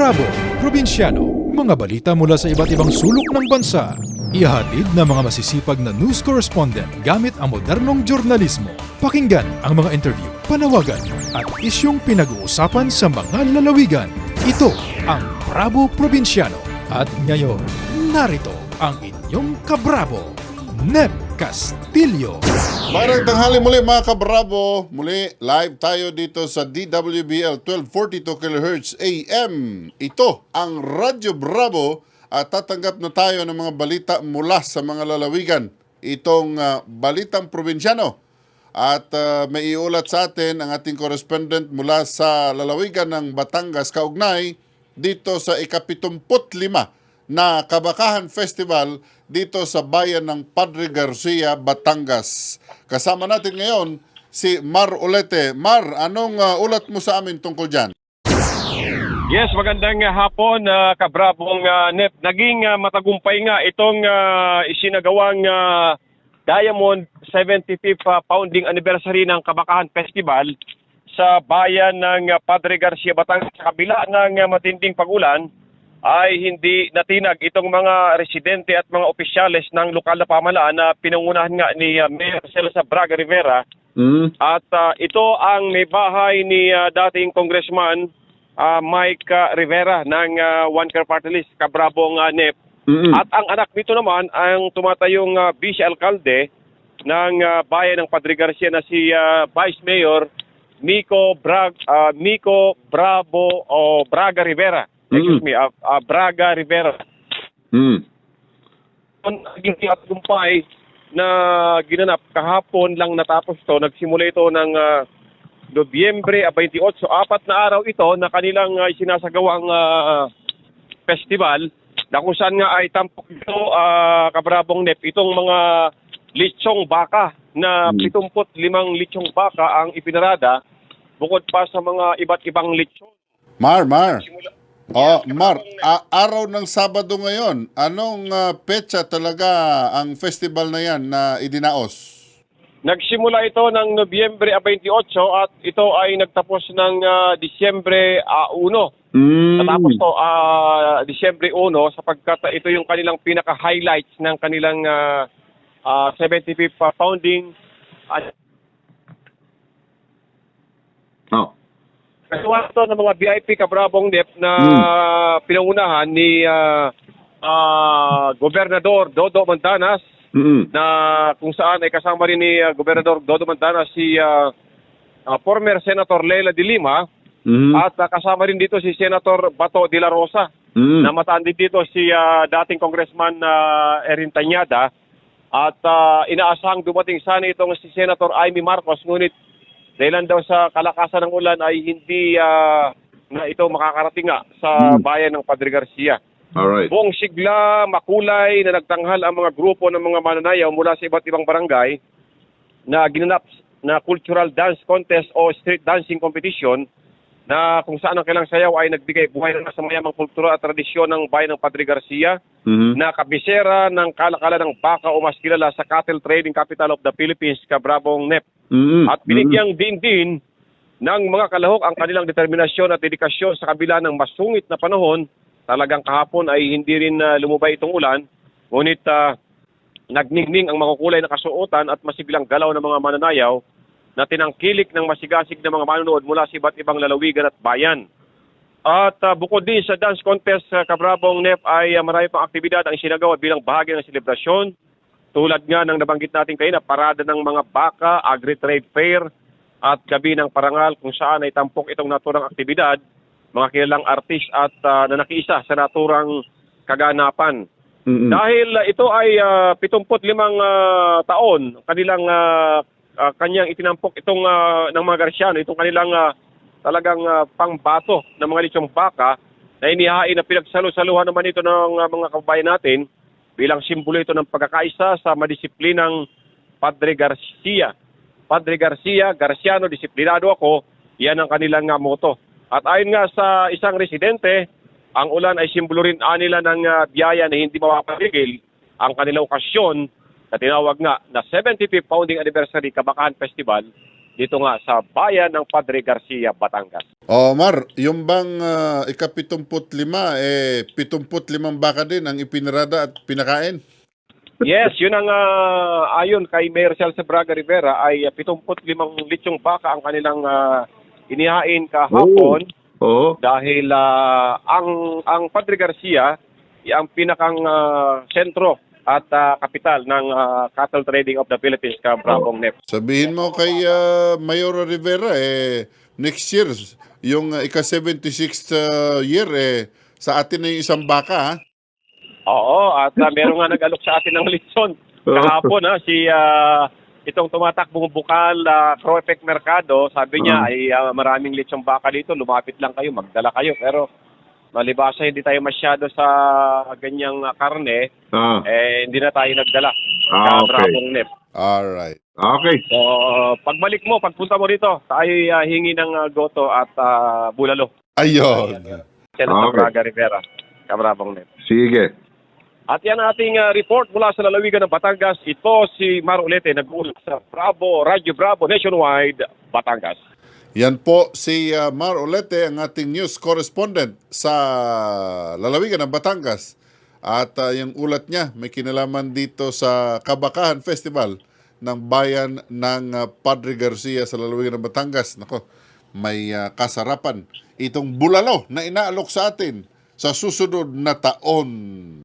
Kabrabo, Probinsyano, mga balita mula sa iba't ibang sulok ng bansa. Ihatid ng mga masisipag na news correspondent gamit ang modernong jurnalismo. Pakinggan ang mga interview, panawagan at isyong pinag-uusapan sa mga lalawigan. Ito ang Bravo Probinsyano. At ngayon, narito ang inyong kabrabo, Nep Castillo. Magandang tanghali muli mga kabravo. Muli live tayo dito sa DWBL 1242 kHz AM. Ito ang Radyo Bravo at tatanggap na tayo ng mga balita mula sa mga lalawigan. Itong ah, Balitang Probinsyano. At ah, may iulat sa atin ang ating correspondent mula sa lalawigan ng Batangas kaugnay dito sa ikapitumput lima na Kabakahan Festival dito sa bayan ng Padre Garcia, Batangas. Kasama natin ngayon si Mar Olete. Mar, anong uh, ulat mo sa amin tungkol dyan? Yes, magandang uh, hapon, uh, kabrabong uh, NEP. Naging uh, matagumpay nga itong uh, isinagawang uh, Diamond 75th uh, founding anniversary ng Kabakahan Festival sa bayan ng uh, Padre Garcia Batangas. Sa kabila ng uh, matinding pagulan, ay hindi natinag itong mga residente at mga opisyales ng lokal na pamahalaan na pinangunahan nga ni uh, Mayor Celsa Braga Rivera at uh, ito ang may bahay ni uh, dating congressman uh, Mike uh, Rivera ng uh, One Car Party List, Kabrabong uh, NEP. At ang anak nito naman ang tumatayong uh, vice alkalde ng uh, bayan ng Padre Garcia na si uh, Vice Mayor Nico Brag uh, Nico Bravo o Braga Rivera. Excuse me, uh, uh, Braga Rivera naging tagumpay na ginanap kahapon lang natapos to. Nagsimula ito ng ah, Nobyembre ah, 28. So apat na araw ito na kanilang uh, sinasagawang ah, festival na kung saan nga ay tampok ito ah, kabrabong nep itong mga litsong baka na 75 litsong baka ang ipinarada bukod pa sa mga iba't ibang litsong. Mar, Mar. Oh, Mar, a- araw ng Sabado ngayon, anong uh, petsa talaga ang festival na yan na idinaos? Nagsimula ito ng Nobyembre 28 at ito ay nagtapos ng ah, Disyembre ah, 1. Natapos to ah, Disyembre 1 sapagkat ito yung kanilang pinaka-highlights ng kanilang ah, ah, 75th ah, founding. At Oh. Kasuwa ito ng mga VIP kabrabong DEP na pinangunahan ni ah, ah, Gobernador Dodo Mandanas Mm. na kung saan ay kasama rin ni ah, Gobernador Dodo Mandanas si ah, ah, former Senator Leila de Lima Mm. at ah, kasama rin dito si Senator Bato de la Rosa Mm. Namataan din dito si ah, dating Congressman na Erin Tanyada at ah, inaasahang dumating sana itong si Senator Amy Marcos ngunit dahilan daw sa kalakasan ng ulan ay hindi ah, na ito makakarating nga sa Hmm. bayan ng Padre Garcia. Alright. Buong sigla, makulay na nagtanghal ang mga grupo ng mga mananayaw mula sa iba't ibang barangay na ginanap na cultural dance contest o street dancing competition na kung saan ang kailang sayaw ay nagbigay buhay na sa mayamang kultura at tradisyon ng bayan ng Padre Garcia Mhm. na kabisera ng kalakalan ng baka o mas kilala sa cattle trading capital of the Philippines, Kabrabong NEP. Mhm. At binigyang din din ng mga kalahok ang kanilang determinasyon at dedikasyon sa kabila ng masungit na panahon. Talagang kahapon ay hindi rin ah, lumubay itong ulan. Ngunit ah, nagningning ang makukulay na kasuotan at masiglang galaw ng mga mananayaw na tinangkilik ng masigasig na mga manonood mula sa iba't ibang lalawigan at bayan. At ah, bukod din sa dance contest sa Kabrabong NEP ay ah, marami pang aktibidad ang sinagawa bilang bahagi ng selebrasyon. Tulad nga ng nabanggit natin kayo na parada ng mga baka, agri-trade fair at gabi ng parangal kung saan ay tampok itong naturang aktibidad, mga kilalang artist at ah, na nakiisa sa naturang kaganapan. Mhm. Dahil ah, ito ay ah, 75 ah, taon kanilang ah, ah, kanyang itinampok itong ah, ng mga Garciano, itong kanilang ah, talagang ah, pangbato ng mga litsong baka na inihain na pinagsalo-saluhan naman ito ng ah, mga kababayan natin bilang simbolo ito ng pagkakaisa sa madisiplinang Padre Garcia. Padre Garcia, Garciano, disiplinado ako, yan ang kanilang nga moto. At ayon nga sa isang residente, ang ulan ay simbolo rin ah, nila ng ah, biyaya na hindi mapapatigil ang kanilang okasyon na tinawag nga na 75th founding anniversary Kabakahan Festival dito nga sa bayan ng Padre Garcia, Batangas. Oh, Mar, yung bang uh, ika-75, eh, 75 baka din ang ipinarada at pinakain? Yes, yun ang ah, ayon kay Mayor Celso Braga Rivera ay 75 litsong baka ang kanilang ah, inihain kahapon Oo. dahil ah, ang ang Padre Garcia ay ang pinakang ah, sentro at ah, kapital ng ah, cattle trading of the Philippines, ka Brabong Nep. Sabihin mo kay uh, Mayor Rivera, eh, next year, yung uh, ika-76th uh, year, eh, sa atin na yung isang baka, ha? Oo, at uh, meron nga nag-alok sa atin ng litson kahapon ha, si ah, itong tumatakbong bukal uh, Croepec Mercado, sabi niya Mm. ay ah, maraming litsong baka dito, lumapit lang kayo, magdala kayo. Pero malibasa hindi tayo masyado sa ganyang ah, karne, Ah, eh hindi na tayo nagdala. Ah, Ka okay. Brabong Nep. Alright. okay. So, pagbalik mo, pagpunta mo rito, tayo ah, hingi ng ah, goto at ah, bulalo. Ayun. Senator Okay. Braga Rivera, Kabrabong Nep. Sige. At yan ang ating uh, report mula sa lalawigan ng Batangas. Ito si Mar Ulete, nag-uulap sa Bravo, Radyo Bravo Nationwide, Batangas. Yan po si uh, Mar Olete, ang ating news correspondent sa lalawigan ng Batangas. At uh, yung ulat niya, may kinalaman dito sa Kabakahan Festival ng bayan ng uh, Padre Garcia sa lalawigan ng Batangas. Nako, may uh, kasarapan itong bulalo na inaalok sa atin sa susunod na taon.